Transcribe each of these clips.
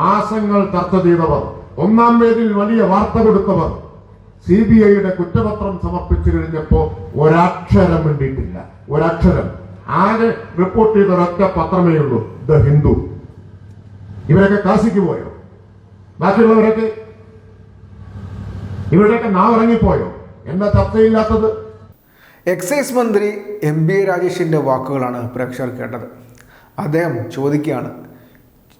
മാസങ്ങൾ ചർച്ച ചെയ്തവർ ഒന്നാം പേരിൽ വലിയ വാർത്ത കൊടുത്തവർ സി ബി ഐയുടെ കുറ്റപത്രം സമർപ്പിച്ചു കഴിഞ്ഞപ്പോ ഒരക്ഷരം വേണ്ടിയിട്ടില്ല ഒരക്ഷരം. ആര് റിപ്പോർട്ട് ചെയ്ത ഒരൊറ്റ പത്രമേ ഉള്ളൂ ദ ഹിന്ദു. ഇവരൊക്കെ കാശിക്ക് പോയോ? ബാക്കിയുള്ളവരൊക്കെ? ഇവരുടെയൊക്കെ നാവിറങ്ങിപ്പോയോ? എന്താ ചർച്ചയില്ലാത്തത്? എക്സൈസ് മന്ത്രി എം ബി രാജേഷിന്റെ വാക്കുകളാണ് പ്രേക്ഷകർ കേട്ടത്. അദ്ദേഹം ചോദിക്കുകയാണ്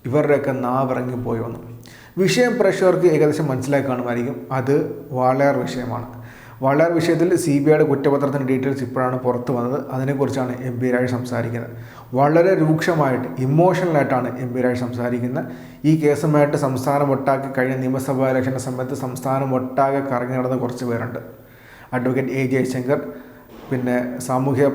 ഇവരുടെയൊക്കെ നാവിറങ്ങിപ്പോയി വന്നു. വിഷയം പ്രേക്ഷകർക്ക് ഏകദേശം മനസ്സിലായി കാണുമായിരിക്കും. അത് വാളയാർ വിഷയമാണ്. വാളയാർ വിഷയത്തിൽ സി ബി ഐയുടെ കുറ്റപത്രത്തിന്റെ ഡീറ്റെയിൽസ് ഇപ്പോഴാണ് പുറത്തു വന്നത്. അതിനെക്കുറിച്ചാണ് എം പി രാജ് സംസാരിക്കുന്നത്. വളരെ രൂക്ഷമായിട്ട് ഇമോഷണലായിട്ടാണ് എം പി രാജ് സംസാരിക്കുന്നത്. ഈ കേസുമായിട്ട് സംസ്ഥാനം ഒട്ടാകെ കഴിഞ്ഞ നിയമസഭാ ഇലക്ഷന്റെ സമയത്ത് സംസ്ഥാനം ഒട്ടാകെ കറങ്ങി നടന്ന കുറച്ച് പേരുണ്ട്. അഡ്വക്കേറ്റ് എ ജയശങ്കർ പിന്നെ സാമൂഹ്യ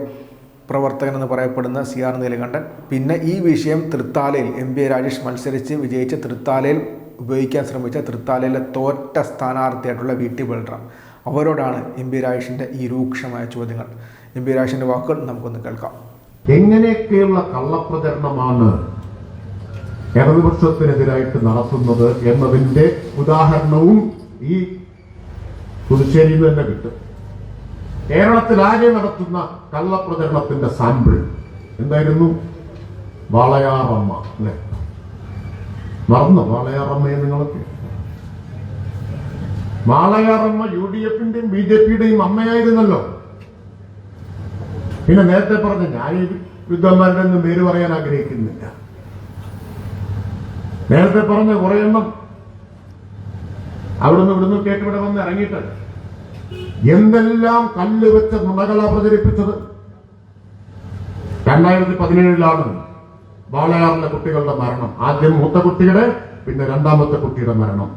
പ്രവർത്തകൻ എന്ന് പറയപ്പെടുന്ന സി ആർ നീലകണ്ഠൻ. പിന്നെ ഈ വിഷയം തൃത്താലയിൽ എം പി രാജേഷ് മത്സരിച്ച് വിജയിച്ച തൃത്താലയിൽ ഉപയോഗിക്കാൻ ശ്രമിച്ച തൃത്താലയിലെ തോറ്റ സ്ഥാനാർത്ഥിയായിട്ടുള്ള വി ടി ബൽറാം. അവരോടാണ് എം പി രാജേഷിന്റെ ഈ രൂക്ഷമായ ചോദ്യങ്ങൾ. എം പി രാജേഷിന്റെ വാക്കുകൾ നമുക്കൊന്ന് കേൾക്കാം. എങ്ങനെയൊക്കെയുള്ള കള്ളപ്രചരണമാണ് ഇടതുപക്ഷത്തിനെതിരായിട്ട് നടത്തുന്നത് എന്നതിന്റെ ഉദാഹരണവും ഈ പുതുച്ചേരിയിൽ തന്നെ കിട്ടും. കേരളത്തിലാകെ നടത്തുന്ന കള്ളപ്രചരണത്തിന്റെ സാമ്പിൾ എന്തായിരുന്നു? വാളയാറമ്മ അല്ലെ? മറന്നു വാളയാറമ്മയെ നിങ്ങളൊക്കെ? വാളയാറമ്മ യു ഡി എഫിന്റെയും ബി ജെ പിയുടെയും അമ്മയായിരുന്നല്ലോ. പിന്നെ നേരത്തെ പറഞ്ഞ ഞാൻ ഈ വിദ്വാന്മാരുടെ ഒന്നും പേര് പറയാൻ ആഗ്രഹിക്കുന്നില്ല. നേരത്തെ പറഞ്ഞ കുറെ എണ്ണം അവിടുന്ന് ഇവിടുന്ന് കേട്ടിവിടെ വന്ന് ഇറങ്ങിയിട്ട് എന്തെല്ലാം കല്ല് വെച്ച നുണകളാ പ്രചരിപ്പിച്ചത്? രണ്ടായിരത്തി പതിനേഴിലാണ് വാളയാറിലെ കുട്ടികളുടെ മരണം. ആദ്യം മൂത്ത കുട്ടിയുടെ പിന്നെ രണ്ടാമത്തെ കുട്ടിയുടെ മരണം.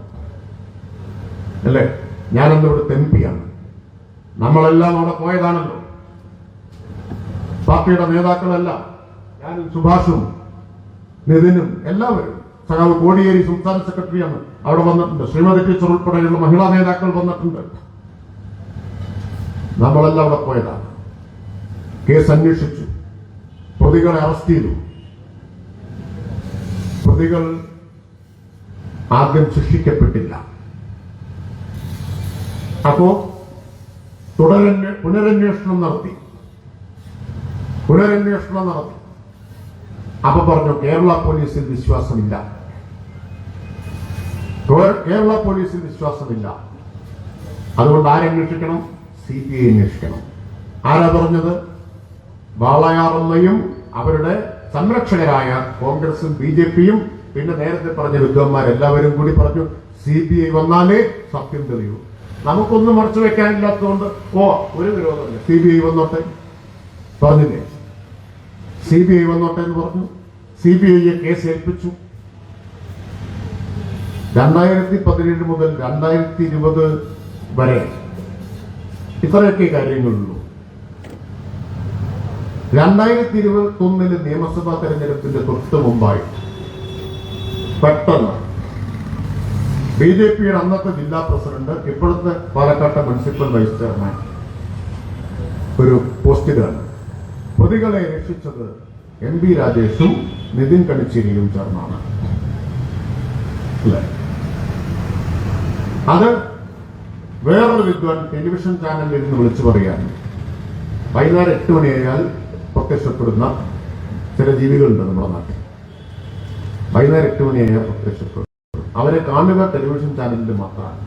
അല്ലേ? ഞാനന്ന് ഇവിടെ തെമ്പിയാണ്. പിയാണ് നമ്മളെല്ലാം അവിടെ പോയതാണല്ലോ. പാർട്ടിയുടെ നേതാക്കളെല്ലാം ഞാനും സുഭാഷും നിതിനും എല്ലാവരും സഖാവ് കോടിയേരി സംസ്ഥാന സെക്രട്ടറിയാണ് അവിടെ വന്നിട്ടുണ്ട്. ശ്രീമതി ടീച്ചർ ഉൾപ്പെടെയുള്ള മഹിളാ നേതാക്കൾ വന്നിട്ടുണ്ട്. നമ്മളെല്ലാം അവിടെ പോയതാണ്. കേസ് അന്വേഷിച്ചു. പ്രതികളെ അറസ്റ്റ് ചെയ്തു. പ്രതികൾ ആദ്യം ശിക്ഷിക്കപ്പെട്ടില്ല. അപ്പോ തുടരന്വേ പുനരന്വേഷണം നടത്തി. പുനരന്വേഷണം നടത്തി. അപ്പൊ പറഞ്ഞു കേരള പോലീസിൽ വിശ്വാസമില്ല. കേരള പോലീസിൽ വിശ്വാസമില്ല. അതുകൊണ്ട് ആരന്വേഷിക്കണം സി പി ഐ അന്വേഷിക്കണം. ആരാ പറഞ്ഞത്? വാളയാറമ്മയും അവരുടെ സംരക്ഷകരായ കോൺഗ്രസും ബി ജെ പിയും പിന്നെ നേരത്തെ പറഞ്ഞ വിദ്വാന്മാരെല്ലാവരും കൂടി പറഞ്ഞു സി ബി ഐ വന്നാലേ സത്യം തെളിയൂ. നമുക്കൊന്നും മറച്ചു വെക്കാനില്ലാത്തതുകൊണ്ട് ഓ ഒരു വിരോധമില്ല സി ബി ഐ വന്നോട്ടെ. പറഞ്ഞില്ലേ? സി ബി ഐ വന്നോട്ടെ എന്ന് പറഞ്ഞു. സി ബി ഐയെ കേസ് ഏൽപ്പിച്ചു. രണ്ടായിരത്തി പതിനേഴ് മുതൽ രണ്ടായിരത്തി ഇരുപത് വരെ ഇത്രയൊക്കെ കാര്യങ്ങളുള്ളൂ. രണ്ടായിരത്തി ഇരുപത്തി ഒന്നിൽ നിയമസഭാ തെരഞ്ഞെടുപ്പിന്റെ തൊട്ട് മുമ്പായി പെട്ടെന്ന് ബി ജെ പിയുടെ അന്നത്തെ ജില്ലാ പ്രസിഡന്റ് ഇപ്പോഴത്തെ പാലക്കാട്ടെ മുനിസിപ്പൽ വൈസ് ചെയർമാൻ ഒരു പോസ്റ്റിലാണ് പ്രതികളെ രക്ഷിച്ചത് എം ബി രാജേഷും നിതിൻ കണിച്ചേരിയും ചേർന്നാണ്. അത് വേറൊരു വിദ്വാൻ ടെലിവിഷൻ ചാനലിൽ ഇരുന്ന് വിളിച്ചു പറയാൻ വൈകുന്നേരം എട്ട് മണിയായാൽ പ്രത്യക്ഷപ്പെടുന്ന ചില ജീവികളുണ്ട് നമ്മുടെ നാട്ടിൽ. വൈകുന്നേരം എട്ട് മണിയായാൽ പ്രത്യക്ഷപ്പെടും അവരെ കാണുക ടെലിവിഷൻ ചാനലിൽ മാത്രമാണ്.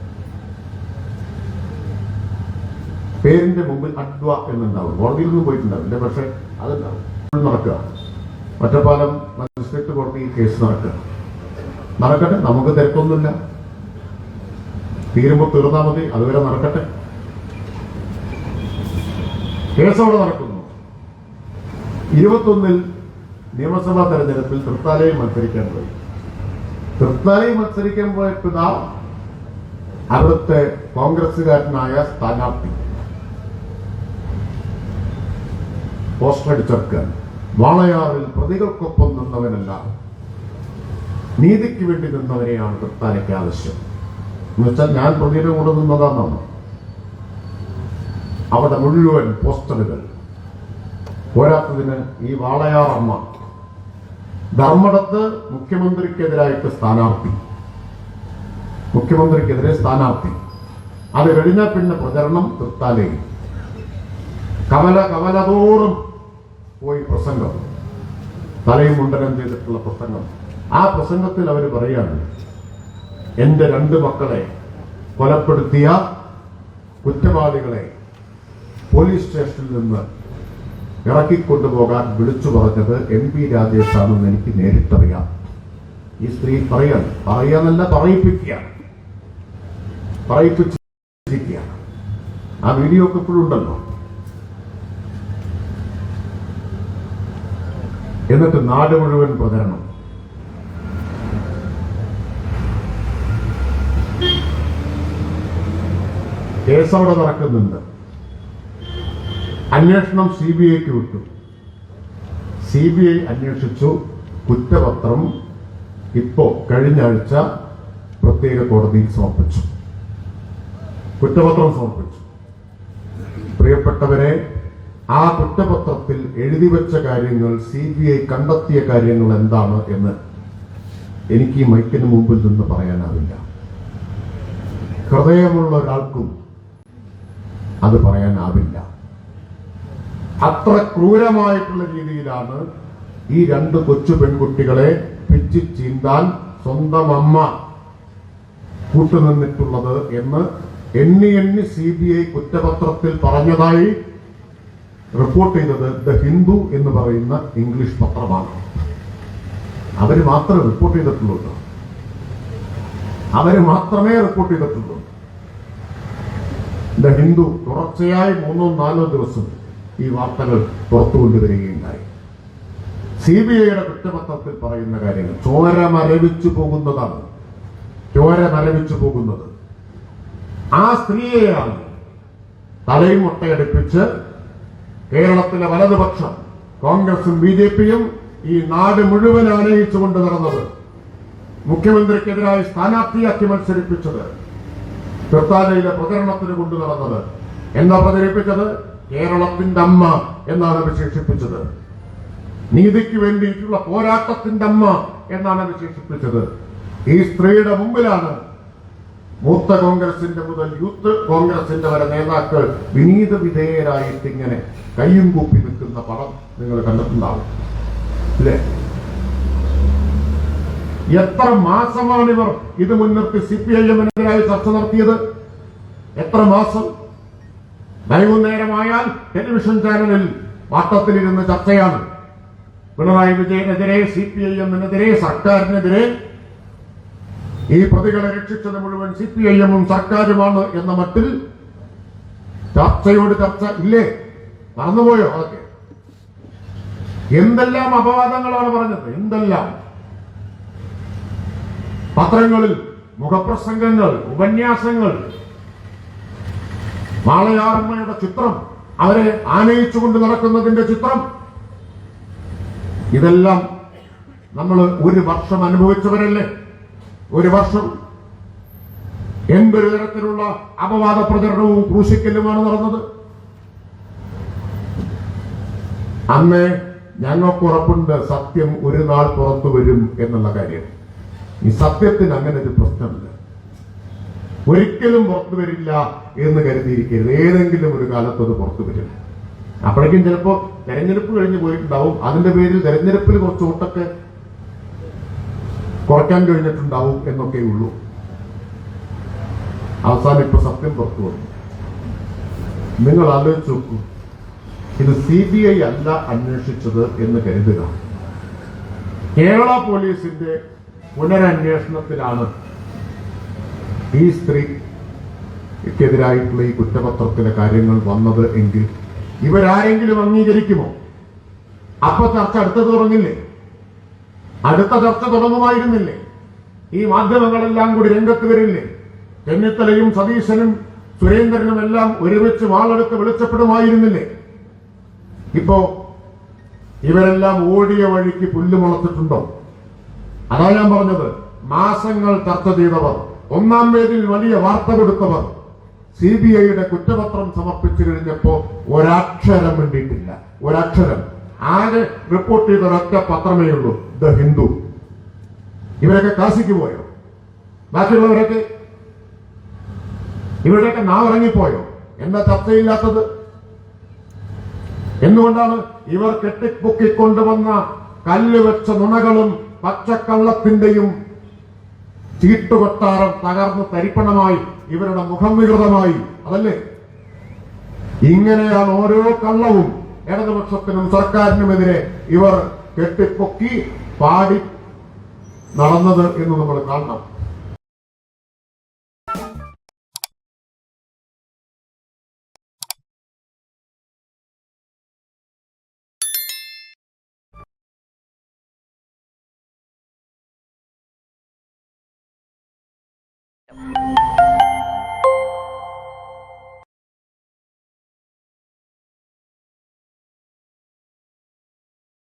പേരിന്റെ മുമ്പിൽ അഡ്വ എന്നുണ്ടാവും. കോടതിയിൽ നിന്ന് പോയിട്ടുണ്ടാവില്ല പക്ഷെ അതുണ്ടാവും. നടക്കുക. ഒറ്റപ്പാലം മജിസ്ട്രേറ്റ് കോടതി കേസ് നടക്കുക. നടക്കട്ടെ? നമുക്ക് തിരക്കൊന്നുമില്ല. തീരുമ്പോൾ തീർന്നാൽ മതി അതുവരെ നടക്കട്ടെ. കേസ് അവിടെ നടക്കുന്നു. ഇരുപത്തൊന്നിൽ നിയമസഭാ തെരഞ്ഞെടുപ്പിൽ തൃത്താലയിൽ മത്സരിക്കാൻ പോയി. തൃത്താലയിൽ മത്സരിക്കാൻ പോയപ്പോൾ നാം അവിടുത്തെ കോൺഗ്രസുകാരനായ സ്ഥാനാർത്ഥി. പോസ്റ്റർ വാളയാറിൽ പ്രതികൾക്കൊപ്പം നിന്നവനല്ല. നീതിക്ക് വേണ്ടി നിന്നവനെയാണ് തൃത്താലയ്ക്ക് ആവശ്യം. എന്നുവെച്ചാൽ ഞാൻ പ്രതിയുടെ കൂടെ നിന്നതാണ് അവിടെ മുഴുവൻ പോസ്റ്ററുകൾ പോരാത്തതിന് ഈ വാളയാറമ്മ ധർമ്മടത്ത് മുഖ്യമന്ത്രിക്കെതിരായിട്ട് സ്ഥാനാർത്ഥി. മുഖ്യമന്ത്രിക്കെതിരെ സ്ഥാനാർത്ഥി. അത് കഴിഞ്ഞ പിന്നെ പ്രചരണം തൃത്താലേ കമല കമലതോറും പോയി പ്രസംഗം. തലയും മുണ്ടനം ചെയ്തിട്ടുള്ള പ്രസംഗം. ആ പ്രസംഗത്തിൽ അവർ പറയാണ് എന്റെ രണ്ട് മക്കളെ കൊലപ്പെടുത്തിയ കുറ്റവാളികളെ പോലീസ് സ്റ്റേഷനിൽ നിന്ന് ഇറക്കിക്കൊണ്ടുപോകാൻ വിളിച്ചു പറഞ്ഞത് എം പി രാജേഷാണെന്ന് എനിക്ക് നേരിട്ടറിയാം. ഈ സ്ത്രീ പറയാണ്. പറയാന്നല്ല പറയിപ്പിക്കുകയാണ്. പറയിപ്പിച്ചിരിക്കുകയാണ്. ആ വീഡിയോ ഒക്കെ ഇപ്പോഴും ഉണ്ടല്ലോ. എന്നിട്ട് നാട് മുഴുവൻ പ്രചരണം. കേസ് അവിടെ നടക്കുന്നുണ്ട്. അന്വേഷണം സി ബി ഐക്ക് വിട്ടു. സി ബി ഐ അന്വേഷിച്ചു. കുറ്റപത്രം ഇപ്പോ കഴിഞ്ഞ ആഴ്ച പ്രത്യേക കോടതിയിൽ സമർപ്പിച്ചു. കുറ്റപത്രം സമർപ്പിച്ചു. പ്രിയപ്പെട്ടവരെ ആ കുറ്റപത്രത്തിൽ എഴുതി വെച്ച കാര്യങ്ങൾ സി ബി ഐ കണ്ടെത്തിയ കാര്യങ്ങൾ എന്താണ് എന്ന് എനിക്ക് ഈ മൈക്കിന് മുമ്പിൽ നിന്ന് പറയാനാവില്ല. ഹൃദയമുള്ള ഒരാൾക്കും അത് പറയാനാവില്ല. അത്ര ക്രൂരമായിട്ടുള്ള രീതിയിലാണ് ഈ രണ്ട് കൊച്ചു പെൺകുട്ടികളെ പിച്ചി ചീന്താൻ സ്വന്തം അമ്മ കൂട്ടുനിന്നിട്ടുള്ളത് എന്ന് എണ്ണി എണ്ണി സി ബി ഐ കുറ്റപത്രത്തിൽ പറഞ്ഞതായി റിപ്പോർട്ട് ചെയ്തത് ദ ഹിന്ദു എന്ന് പറയുന്ന ഇംഗ്ലീഷ് പത്രമാണ്. അവർ മാത്രമേ റിപ്പോർട്ട് ചെയ്തിട്ടുള്ളൂ. അവർ മാത്രമേ റിപ്പോർട്ട് ചെയ്തിട്ടുള്ളൂ. ദ ഹിന്ദു തുടർച്ചയായി മൂന്നോ നാലോ ദിവസം ഈ വാർത്തകൾ പുറത്തുകൊണ്ടുവരികയുണ്ടായി. സി ബി ഐയുടെ കുറ്റപത്രത്തിൽ പറയുന്ന കാര്യങ്ങൾ ചോര മരവിച്ചു പോകുന്നതാണ്. ചോര മരവിച്ചു പോകുന്നത്. ആ സ്ത്രീയെയാണ് തലയും മുട്ടയടിപ്പിച്ച് കേരളത്തിലെ വലതുപക്ഷം കോൺഗ്രസും ബി ജെ പിയും ഈ നാട് മുഴുവൻ ആനയിച്ചുകൊണ്ട് നടന്നത്. മുഖ്യമന്ത്രിക്കെതിരായി സ്ഥാനാർത്ഥിയാക്കി മത്സരിപ്പിച്ചത് തൃത്താലയിലെ പ്രചരണത്തിന് കൊണ്ടു നടന്നത്. എന്താ പ്രചരിപ്പിച്ചത്? കേരളത്തിന്റെ അമ്മ എന്നാണ് വിശേഷിപ്പിച്ചത്. നീതിക്ക് വേണ്ടിയിട്ടുള്ള പോരാട്ടത്തിന്റെ അമ്മ എന്നാണ് വിശേഷിപ്പിച്ചത്. ഈ സ്ത്രീയുടെ മുമ്പിലാണ് മൂത്ത കോൺഗ്രസിന്റെ മുതൽ യൂത്ത് കോൺഗ്രസിന്റെ വരെ നേതാക്കൾ വിനീത വിധേയരായിട്ട് ഇങ്ങനെ കയ്യും കൂപ്പി നിൽക്കുന്ന പടം നിങ്ങൾ കണ്ടിട്ടുണ്ടാവും. ഇല്ലേ? എത്ര മാസമാണ് ഇവർ ഇത് മുൻനിർത്തി സി പി ഐ എമ്മിനെതിരായി ചർച്ച നടത്തിയത്? എത്ര മാസം? വൈകുന്നേരമായാൽ ടെലിവിഷൻ ചാനലിൽ വാട്ടത്തിലിരുന്ന് ചർച്ചയാണ്. പിണറായി വിജയനെതിരെ സി പി ഐ എമ്മിനെതിരെ സർക്കാരിനെതിരെ ഈ പ്രതികളെ രക്ഷിച്ചത് മുഴുവൻ സി പി ഐ എമ്മും സർക്കാരുമാണ് എന്ന മട്ടിൽ ചർച്ചയോട് ചർച്ച ഇല്ലേ? മറന്നുപോയോ അതൊക്കെ? എന്തെല്ലാം അപവാദങ്ങളാണ് പറഞ്ഞത്? എന്തെല്ലാം? പത്രങ്ങളിൽ മുഖപ്രസംഗങ്ങൾ ഉപന്യാസങ്ങൾ. മാളയാർമ്മയുടെ ചിത്രം അവരെ ആനയിച്ചുകൊണ്ട് നടക്കുന്നതിന്റെ ചിത്രം. ഇതെല്ലാം നമ്മൾ ഒരു വർഷം അനുഭവിച്ചവരല്ലേ? ഒരു വർഷം എന്തൊരു തരത്തിലുള്ള അപവാദ പ്രചരണവും ക്രൂശിക്കലുമാണ് നടന്നത്? അന്ന് ഞങ്ങൾക്ക് ഉറപ്പുണ്ട് സത്യം ഒരു നാൾ പുറത്തു വരും എന്നുള്ള കാര്യം. ഈ സത്യത്തിന് അങ്ങനെ ഒരു പ്രശ്നമില്ല. ഒരിക്കലും പുറത്തു വരില്ല എന്ന് കരുതിയിരിക്കരുത്. ഏതെങ്കിലും ഒരു കാലത്ത് അത് പുറത്തു വരും അപ്പോഴേക്കും ചിലപ്പോ തെരഞ്ഞെടുപ്പ് കഴിഞ്ഞ് പോയിട്ടുണ്ടാവും. അതിന്റെ പേരിൽ തെരഞ്ഞെടുപ്പിൽ കുറച്ച് വോട്ടൊക്കെ കുറയ്ക്കാൻ കഴിഞ്ഞിട്ടുണ്ടാവും എന്നൊക്കെ ഉള്ളൂ. അവസാനം ഇപ്പൊ സത്യം പുറത്തു വന്നു. നിങ്ങൾ ആലോചിച്ച് നോക്കൂ. ഇത് സി ബി ഐ അല്ല അന്വേഷിച്ചത് എന്ന് കരുതുക. കേരള പോലീസിന്റെ പുനരന്വേഷണത്തിലാണ് ഈ സ്ത്രീക്കെതിരായിട്ടുള്ള ഈ കുറ്റപത്രത്തിലെ കാര്യങ്ങൾ വന്നത് എങ്കിൽ ഇവരാരെങ്കിലും അംഗീകരിക്കുമോ? അപ്പൊ ചർച്ച അടുത്തത് തുടങ്ങില്ലേ? അടുത്ത ചർച്ച തുടങ്ങുമായിരുന്നില്ലേ? ഈ മാധ്യമങ്ങളെല്ലാം കൂടി രംഗത്ത് വരില്ലേ? ചെന്നിത്തലയും സതീശനും സുരേന്ദ്രനും എല്ലാം ഒരുമിച്ച് വാളെടുത്ത് വെളിച്ചപ്പെടുമായിരുന്നില്ലേ? ഇപ്പോ ഇവരെല്ലാം ഓടിയ വഴിക്ക് പുല്ല് മുളച്ചിട്ടുണ്ടോ? അതാ ഞാൻ പറഞ്ഞത്. മാസങ്ങൾ ചർച്ച ചെയ്തവർ ഒന്നാം പേജിൽ വലിയ വാർത്ത കൊടുത്തവർ സി ബി ഐയുടെ കുറ്റപത്രം സമർപ്പിച്ചു കഴിഞ്ഞപ്പോ ഒരക്ഷരം വേണ്ടിയിട്ടില്ല ഒരക്ഷരം. ആകെ റിപ്പോർട്ട് ചെയ്ത ഒരൊറ്റ പത്രമേ ഉള്ളൂ. ദ ഹിന്ദു. ഇവരൊക്കെ കാശിക്ക് പോയോ? ബാക്കിയുള്ളവരൊക്കെ? ഇവരുടെയൊക്കെ നാവ് ഇറങ്ങിപ്പോയോ എന്താ ചർച്ചയില്ലാത്തത്? എന്തുകൊണ്ടാണ് ഇവർ കെട്ടിപ്പൊക്കിക്കൊണ്ടുവന്ന കല്ല് വെച്ച നുണകളും പച്ചക്കള്ളത്തിന്റെയും ചീട്ടുകൊട്ടാരം തകർന്ന് തരിപ്പണമായി ഇവരുടെ മുഖം വികൃതമായി അതല്ലേ? ഇങ്ങനെയാണ് ഓരോ കള്ളവും ഇടതുപക്ഷത്തിനും സർക്കാരിനുമെതിരെ ഇവർ കെട്ടിപ്പൊക്കി പാടി നടന്നത് എന്ന് നമ്മൾ കാണണം. you